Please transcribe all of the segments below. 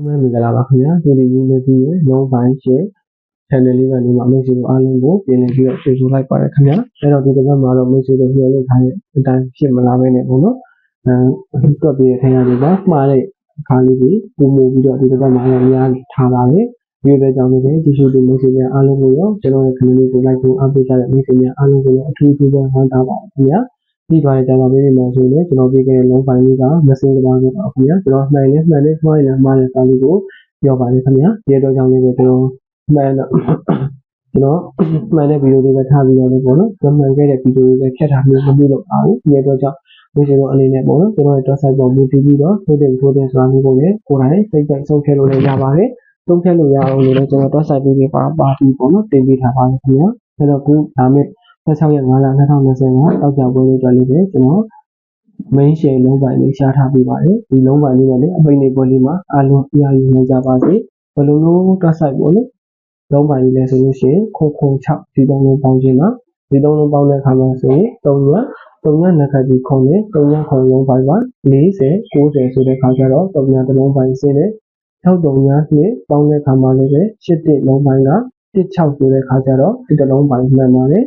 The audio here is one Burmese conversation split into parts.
မင်္ဂလာပါခင်ဗျာဒီဒီမျိုးလေးပြီးရဲ့လုံးပိုင်းရှယ် channel လေးကနေမှမိတ်ဆွေတို့အားလုံးကိုပြင်လည်ပြီးတော့ကျေးဇူးလိုက်ပါတယ်ခင်ဗျာအဲ့တော့ဒီတစ်ပတ်မှာတော့မိတ်ဆွေတို့မျှော်လင့်ထားတဲ့အတိုင်းဖြစ်မလာဘဲနဲ့ပေါ့နော်အဲတွက်ပြီးတဲ့ထိုင်ရတွေပါမှားတဲ့အခါလေးတွေပုံမူပြီးတော့ဒီတစ်ပတ်မှာလည်းများထားပါတယ်ဒီတဲ့ကြောင့်လည်းဒီရှိတဲ့မိတ်ဆွေများအားလုံးကိုရောကျွန်တော်ရဲ့ channel လေးကို like ကိုအားပေးကြတဲ့မိတ်ဆွေများအားလုံးကိုလည်းအထူးထူးပဲဝမ်းသာပါတယ်ခင်ဗျာ ပြီးသွားတဲ့ကြာတော့ပြီးမှဆိုရင်ကျွန်တော်ပြခဲ့တဲ့လုံးပိုင်းလေးကမစင်ကပါဘူးခင်ဗျာကျွန်တော်မှန်လဲမှန်လဲမှားရင်မှားတဲ့စာလေးကိုပြောပါမယ်ခင်ဗျာဒီတော့ကြောင့်လည်းကျွန်တော်မှန်တော့ကျွန်တော်မှန်တဲ့ဗီဒီယိုလေးပဲထားပြီးတော့လည်းပေါ့နော်မမှန်ခဲ့တဲ့ဗီဒီယိုလေးလည်းဖြတ်ထားမျိုးမပြုလုပ်ပါဘူးဒီတော့ကြောင့်ဒီကျွန်တော်အနေနဲ့ပေါ့နော်ကျွန်တော်ရဲ့ website ပေါ်မူတည်ပြီးတော့ထိုးတယ်ထိုးတယ်ဆိုတာမျိုးကိုလည်းကိုယ်တိုင်စိတ်ကြိုက်ဆုံးဖြတ်လို့လည်းရပါတယ်ဆုံးဖြတ်လို့ရအောင်လို့လည်းကျွန်တော် website လေးပါပါပြီးပေါ့နော်တင်ပေးထားပါတယ်ခင်ဗျာအဲ့တော့ခုဒါမဲ့ 16ရက်5လ2025တောက်ကြပွဲလေးအတွက်လေးပဲကျွန်တော် main share လုံးပိုင်းလေးရှားထားပေးပါတယ်ဒီလုံးပိုင်းလေးနဲ့လည်းအပိနေပွဲလေးမှာအားလုံးအများကြီးနိုင်ကြပါစေဘယ်လိုလို့ website ပေါ့နော်လုံးပိုင်းလေးလဲဆိုလို့ရှိရင်ခုံခုံ6ဒီသုံးလုံးပေါင်းခြင်းမှာဒီသုံးလုံးပေါင်းတဲ့အခါမှာဆိုရင်3ည3ညနှစ်ခါပြီးခုံနဲ့3ညခုံလုံးပိုင်းပါ40 90ဆိုတဲ့ခါကျတော့3ညတစ်လုံးပိုင်းစင်းနဲ့6 3ညနဲ့ပေါင်းတဲ့အခါမှာလည်းပဲ8တစ်လုံးပိုင်းက16ဆိုတဲ့ခါကျတော့ဒီတစ်လုံးပိုင်းမှန်ပါတယ်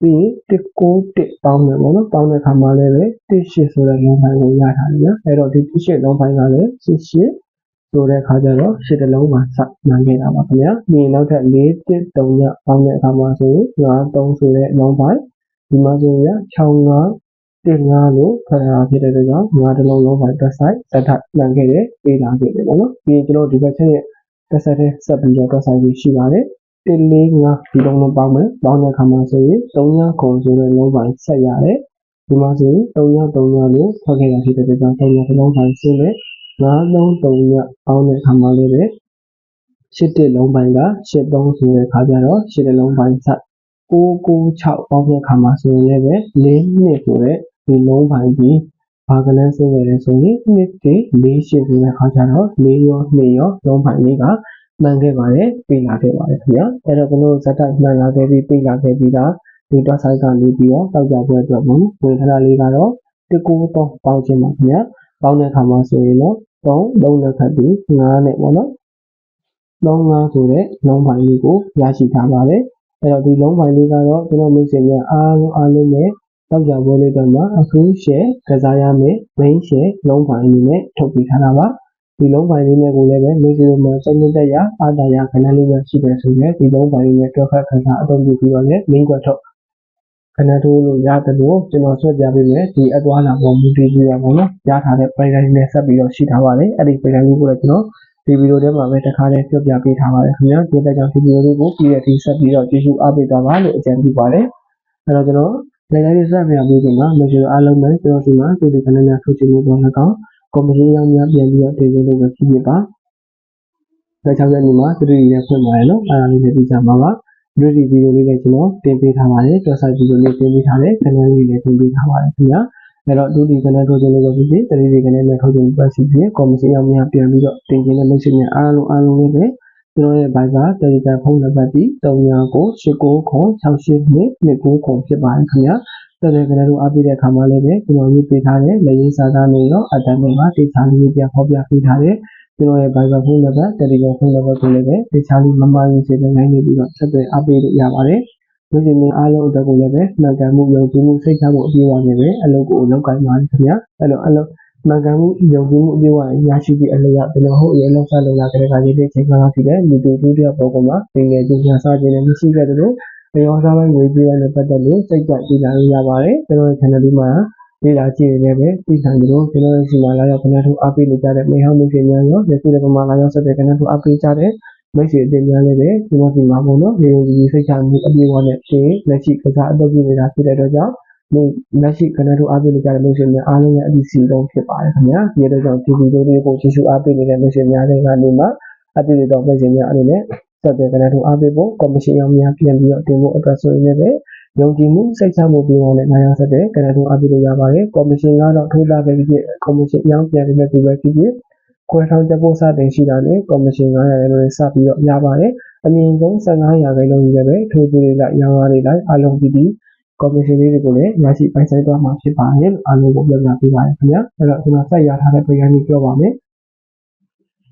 ပြီးရင်191ပေါင်းမယ်ပေါ့နော်ပေါင်းတဲ့အခါမှာလည်းပဲ18ဆိုတဲ့လုံးပိုင်းကိုရထားတယ်နော်အဲ့တော့ဒီ18လုံးပိုင်းကလည်း18ဆိုတဲ့ခါကျတော့ရှစ်တလုံးမှာစမှန်ခဲ့တာပါခင်ဗျာပြီးရင်နောက်ထပ်4 1 3ညပေါင်းတဲ့အခါမှာဆိုရင်5 3ဆိုတဲ့လုံးပိုင်းဒီမှာဆိုရင်6 5တင်ငါလို့ခဏဖြစ်တဲ့အတွက်ကြောင့်ငါးတလုံးလုံးပိုင်းတက်ဆိုင်စက်ထမှန်ခဲ့တယ်ပေးလာခဲ့တယ်ပေါ့နော်ပြီးရင်ကျွန်တော်ဒီဘက်ချက်ရဲ့တက်ဆက်တဲ့ဆက်ပြီးတော့တက်ဆိုင်ပြီးရှိပါတယ် 1 4 5ဒီလုံးလုံးပေါင်းမယ်ပေါင်းတဲ့အခါမှာဆိုရင်3ညခုံဆိုတဲ့လုံးပိုင်းဆက်ရတယ်ဒီမှာဆိုရင်3ည3ညလို့ထွက်ခဲ့တာဖြစ်တဲ့အတွက်ကြောင့်3ညတစ်လုံးပိုင်းရှင်းတယ်5လုံး3ညပေါင်းတဲ့အခါမှာလည်းပဲရှစ်တစ်လုံးပိုင်းကရှစ်သုံးဆိုတဲ့အခါကျတော့ရှစ်တစ်လုံးပိုင်းဆက်696ပေါင်းတဲ့အခါမှာဆိုရင်လည်းပဲ4နှစ်ဆိုတဲ့ဒီလုံးပိုင်းကြီးဘာကလန်းဆင်းခဲ့လဲဆိုရင်နှစ်တည်း၄ရှစ်ဆိုတဲ့အခါကျတော့၄ရော2ရောလုံးပိုင်းလေးက မှန်ခဲ့ပါတယ်ပြည်လာခဲ့ပါတယ်ခင်ဗျာအဲ့တော့ကျွန်တော်ဇက်တိုက်မှန်လာခဲ့ပြီးပြည်လာခဲ့ပြီးသားဒီ dot site ကနေပြီးတော့တောက်ကြပွဲအတွက်ပေါ့နော်ဝင်ခဏလေးကတော့193ပေါင်းခြင်းပါခင်ဗျာပေါင်းတဲ့အခါမှာဆိုရင်တော့3 3လက်ခတ်ပြီး9နဲ့ပေါ့နော်35ဆိုတဲ့လုံးပိုင်းလေးကိုရရှိထားပါတယ်အဲ့တော့ဒီလုံးပိုင်းလေးကတော့ကျွန်တော်မိတ်ဆွေများအားလုံးအားလုံးနဲ့တောက်ကြပွဲလေးတော့မှာအခု share ကစားရမယ် main share လုံးပိုင်းလေးနဲ့ထုတ်ပြထားတာပါ ဒီလုံးပိုင်းလေးနဲ့ကိုလည်းပဲမိတ်ဆွေတို့မှာစိတ်နှစ်သက်ရအားတရာခဏလေးပဲရှိတယ်ဆိုရင်ဒီလုံးပိုင်းလေးနဲ့တွက်ခတ်ခန်းစားအသုံးပြုပြီးတော့လည်း main ကွက်ထုတ်ခဏထိုးလို့ရတယ်လို့ကျွန်တော်ဆွဲပြပေးမယ်ဒီအသွားလာပေါ်မူတည်ပြီးရပါတော့ရထားတဲ့ play line နဲ့ဆက်ပြီးတော့ရှိထားပါတယ်အဲ့ဒီ play line လေးကိုလည်းကျွန်တော်ဒီဗီဒီယိုထဲမှာပဲတစ်ခါလေးပြောပြပေးထားပါတယ်ခင်ဗျာဒီတဲ့ကြောင့်ဒီဗီဒီယိုလေးကိုပြီးတဲ့အထိဆက်ပြီးတော့ကြည့်ရှုအားပေးသွားပါလို့အကြံပြုပါတယ်အဲ့တော့ကျွန်တော်လေလိုက်ရေးစပြပေးခြင်းမှာမရှိအားလုံးပဲကျွန်တော်ဒီမှာဒီဒီကနေများထုတ်ချင်လို့တော့လည်း ကောင်းကော်မရှင်ရောင်းများပြန်ပြီးတော့တင်ပြလို့ပဲဖြစ်ဖြစ်ပါဒါချောင်းတဲ့ညီမသတိရဖွင့်ပါတယ်နော်အဲ့ဒါလေးလည်းပြကြမှာပါဒီဗီဒီယိုလေးလည်းကျွန်တော်တင်ပေးထားပါတယ် website ဗီဒီယိုလေးတင်ပေးထားတယ် channel လေးလည်းတင်ပေးထားပါတယ်ခင်ဗျာအဲ့တော့ဒုတိယကနေထုတ်ခြင်းလို့ဖြစ်ဖြစ်တတိယကနေလည်းထုတ်ခြင်းပတ်စီဖြစ်ကော်မရှင်ရောင်းများပြန်ပြီးတော့တင်ခြင်းနဲ့မိတ်ဆွေများအားလုံးအားလုံးလေးပဲကျွန်တော်ရဲ့ Viber Telegram ဖုန်းနံပါတ်ဒီ3996696829ဖြစ်ပါတယ်ခင်ဗျာ တော်တယ်ကျွန်တော်တို့အားပေးတဲ့အခါမှာလည်းပဲကျွန်တော်ရေးပေးထားတဲ့လက်ရင်းစာသားတွေရောအတန်းတွေမှာတေချာလေးပြန်ဖော်ပြပေးထားတဲ့ကျွန်တော်ရဲ့ Viber ဖုန်းနံပါတ် Telegram ဖုန်းနံပါတ်ကိုလည်းပဲတေချာလေးမမရင်းစေတဲ့နိုင်နေပြီးတော့ဆက်သွယ်အားပေးလို့ရပါတယ်။ဒီလိုမျိုးအားလုံးအတွက်ကိုလည်းပဲမှန်ကန်မှုယုံကြည်မှုစိတ်ချမှုအပြည့်အဝနဲ့ပဲအလုပ်ကိုလုပ်ကိုင်ပါမယ်ခင်ဗျာ။အဲ့လိုအလုပ်မှန်ကန်မှုယုံကြည်မှုအပြည့်အဝရရှိပြီးအလျောက်ကျွန်တော်ဟိုအရင်လောက်ဆက်လုပ်လာကြတဲ့ခါကြီးတဲ့ချိန်မှာဖြစ်တဲ့လူတူတူတယောက်ပေါ်ကမှပြင်ငယ်ချင်းညာစားခြင်းနဲ့မရှိခဲ့တဲ့လို့ အရောစားပိုင်းငွေကြေးရနဲ့ပတ်သက်လို့စိတ်ကြကြည်လာလို့ရပါတယ်ကျွန်တော်ရဲ့ channel လေးမှာလေ့လာကြည့်နေလည်းပဲသိနိုင်ကြလို့ကျွန်တော်ရဲ့စီမံလာရောက်ခဏထူအားပေးနေကြတဲ့မိဟောင်းမိတ်ဆွေများရောယခုလည်းပမာလာရောက်ဆက်တဲ့ခဏထူအားပေးကြတဲ့မိတ်ဆွေအသင်းများလည်းပဲကျွန်တော်ဒီမှာပေါ့နော်ဒီလိုဒီစိတ်ချမှုအပြည့်အဝနဲ့ပြင်လက်ရှိကစားအလုပ်ပြုနေတာဖြစ်တဲ့အတွက်ကြောင့်ဒီလက်ရှိခဏထူအားပေးနေကြတဲ့မိတ်ဆွေများအားလုံးရဲ့အဒီစီလုံးဖြစ်ပါတယ်ခင်ဗျာဒီအတွက်ကြောင့်ဒီဗီဒီယိုလေးကိုကြည့်ရှုအားပေးနေတဲ့မိတ်ဆွေများတွေကနေမှအပြည့်အစုံမိတ်ဆွေများအနေနဲ့ ဆက်သွယ်ကဏ္ဍထူအားပေးဖို့ကော်မရှင်ရောင်းများပြန်ပြီးတော့တင်ဖို့အတွက်ဆိုရင်လည်းယုံကြည်မှုစိတ်ချမှုပြီးတော့လည်းနိုင်ရဆက်တဲ့ကဏ္ဍထူအားပေးလို့ရပါတယ်ကော်မရှင်ကတော့ထိုးသားပဲဖြစ်ဖြစ်ကော်မရှင်ရောင်းပြန်တဲ့သူပဲဖြစ်ဖြစ်ခွဲထောင်ချက်ဖို့စတင်ရှိတာနဲ့ကော်မရှင်900ရာခိုင်နှုန်းစပြီးတော့ရပါတယ်အမြင့်ဆုံး15ရာခိုင်နှုန်းကြီးလည်းပဲထိုးသွင်းလိုက်ရောင်းရလိုက်အလုံးပြီးပြီးကော်မရှင်လေးတွေကိုလည်းရရှိပိုင်ဆိုင်သွားမှာဖြစ်ပါတယ်အားလုံးကိုပြောပြပေးပါရခင်ဗျာအဲ့တော့ကျွန်တော်ဆက်ရထားတဲ့ program ကိုပြောပါမယ်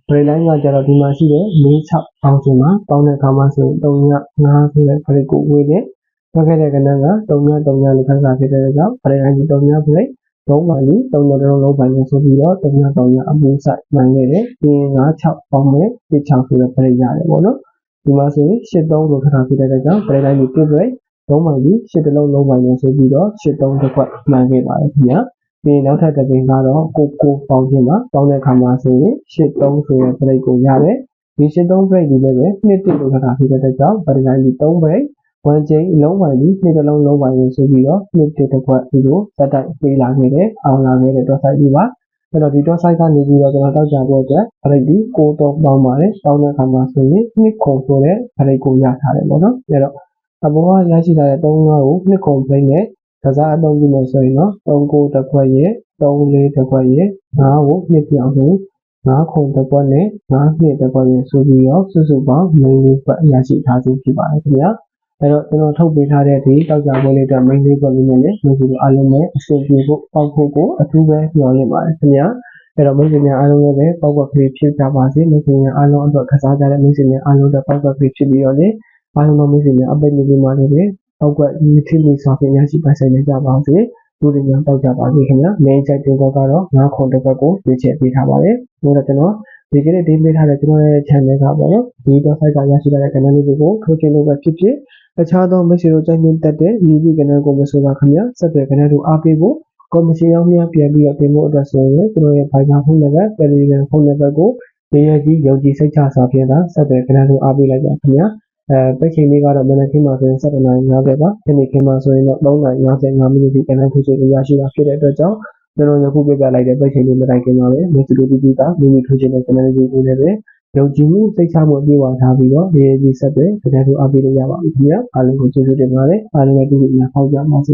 break line ကကြတော့ဒီမှာရှိတဲ့46ပေါင်းခြင်းမှာပေါင်းတဲ့အခါမှာဆိုရင်3ည5ဆိုတဲ့ break ကိုဝေးတယ်ထွက်ခဲ့တဲ့ကဏ္ဍက3ည3ညလို့ခန်းစားဖြစ်တဲ့ကြောင့် break line ကြီး3ည break သုံးပါလီသုံးတော့လုံးလုံးပိုင်းနဲ့ဆိုပြီးတော့3ည3ညအပူဆိုင်မှန်ခဲ့တယ်ပြီးရင်5 6ပေါင်းမဲ့6ဆိုတဲ့ break ရတယ်ပေါ့နော်ဒီမှာဆိုရင်83လို့ခန်းစားဖြစ်တဲ့ကြောင့် break line ကြီး break သုံးပါလီ7လုံးလုံးပိုင်းနဲ့ဆိုပြီးတော့83တစ်ခွက်မှန်ခဲ့ပါတယ်ခင်ဗျာ ပြီးရင်နောက်ထပ်တစ်ပင်ကတော့ကိုကိုပေါင်းခြင်းမှာပေါင်းတဲ့အခါမှာဆိုရင်83ဆိုတဲ့ break ကိုရတယ်ဒီ83 break ဒီလည်းပဲနှစ်တိလို့ခတာဖြစ်တဲ့ကြောင့်ဗရီတိုင်းဒီ3 break 1 chain လုံးပိုင်းပြီးနှစ်တစ်လုံးလုံးပိုင်းကိုဆိုပြီးတော့နှစ်တစ်တစ်ခွက်ဒီလိုစက်တိုက်ပေးလာခဲ့တယ်အောင်လာခဲ့တဲ့ dot site ဒီပါအဲ့တော့ဒီ dot site ကနေပြီးတော့ကျွန်တော်တောက်ကြဖို့အတွက် break ဒီကိုတော့ပေါင်းပါတယ်ပေါင်းတဲ့အခါမှာဆိုရင်နှစ်ခုဆိုတဲ့ break ကိုရထားတယ်ပေါ့နော်အဲ့တော့အဘောကရရှိလာတဲ့3ငါးကိုနှစ်ခု break နဲ့ ကစားအသုံးပြုလို့ဆိုရင်တော့3ကိုတစ်ခွက်ရဲ့3လေးတစ်ခွက်ရဲ့9ကိုနှစ်ပြောင်းဆိုရင်9ခုတစ်ခွက်နဲ့9နှစ်တစ်ခွက်ရဲ့ဆိုပြီးတော့စုစုပေါင်းမိန်းလေးခွက်ရရှိထားခြင်းဖြစ်ပါတယ်ခင်ဗျာအဲ့တော့ကျွန်တော်ထုတ်ပေးထားတဲ့ဒီတောက်ကြပွဲလေးအတွက်မိန်းလေးခွက်လေးနဲ့လည်းမျိုးစုလိုအားလုံးပဲအဆင်ပြေဖို့ပေါက်ဖို့ကိုအထူးပဲမျှော်လင့်ပါတယ်ခင်ဗျာအဲ့တော့မိတ်ဆွေများအားလုံးလည်းပဲပေါက်ကွက်ကလေးဖြစ်ကြပါစေမိတ်ဆွေများအားလုံးအတွက်ခစားကြတဲ့မိတ်ဆွေများအားလုံးအတွက်ပေါက်ကွက်ကလေးဖြစ်ပြီးတော့လေအားလုံးသောမိတ်ဆွေများအပိတ်နေပြီးမှလည်း ပဲပေါက်ကွက်ဒီထိမိစွာဖြင့်ရရှိပိုင်ဆိုင်နေကြပါစေလူတွေများပေါက်ကြပါစေခင်ဗျာ main ချက်တင်ကောကတော့9ခွန်တစ်ခွက်ကိုရွေးချယ်ပေးထားပါတယ်ဒါတော့ကျွန်တော်ဒီကနေ့တင်ပေးထားတဲ့ကျွန်တော်ရဲ့ channel ကပေါ့နော်ဒီ website ကရရှိလာတဲ့ channel လေးတွေကိုထိုးချင်လို့ပဲဖြစ်ဖြစ်တခြားသောမိတ်ဆွေတို့ကြိုက်နေတတ်တဲ့ညီကြီး channel ကိုမဆိုပါခင်ဗျာဆက်သွယ် channel တို့အားပေးဖို့ကော်မရှင်ရောက်များပြန်ပြီးတော့တင်ဖို့အတွက်ဆိုရင်ကျွန်တော်ရဲ့ Viber ဖုန်းနံပါတ် Telegram ဖုန်းနံပါတ်ကိုရေရကြီးယုံကြည်စိတ်ချစွာဖြင့်သာဆက်သွယ် channel တို့အားပေးလိုက်ပါခင်ဗျာ အဲပိတ်ချိန်လေးကတော့မနက်ခင်းမှာဆိုရင်7:50ပါညနေခင်းမှာဆိုရင်တော့3:55မိနစ်ထိ channel ထိုးချိန်ရရှိတာဖြစ်တဲ့အတွက်ကြောင့်ကျွန်တော်ယခုပြပြလိုက်တဲ့ပိတ်ချိန်လေးမတိုင်ခင်ပါပဲမစ္စတူတီတီကမိမိထိုးချိန်တဲ့ channel လေးကိုလည်းပဲယုံကြည်မှုစိတ်ချမှုပြေဝထားပြီးတော့ရေရကြီးဆက်သွယ် channel တို့အားပေးလို့ရပါပြီခင်ဗျာအားလုံးကိုကျေးဇူးတင်ပါတယ်အားလုံးလည်းဒီနေ့ညဟောက်ကြပါစေ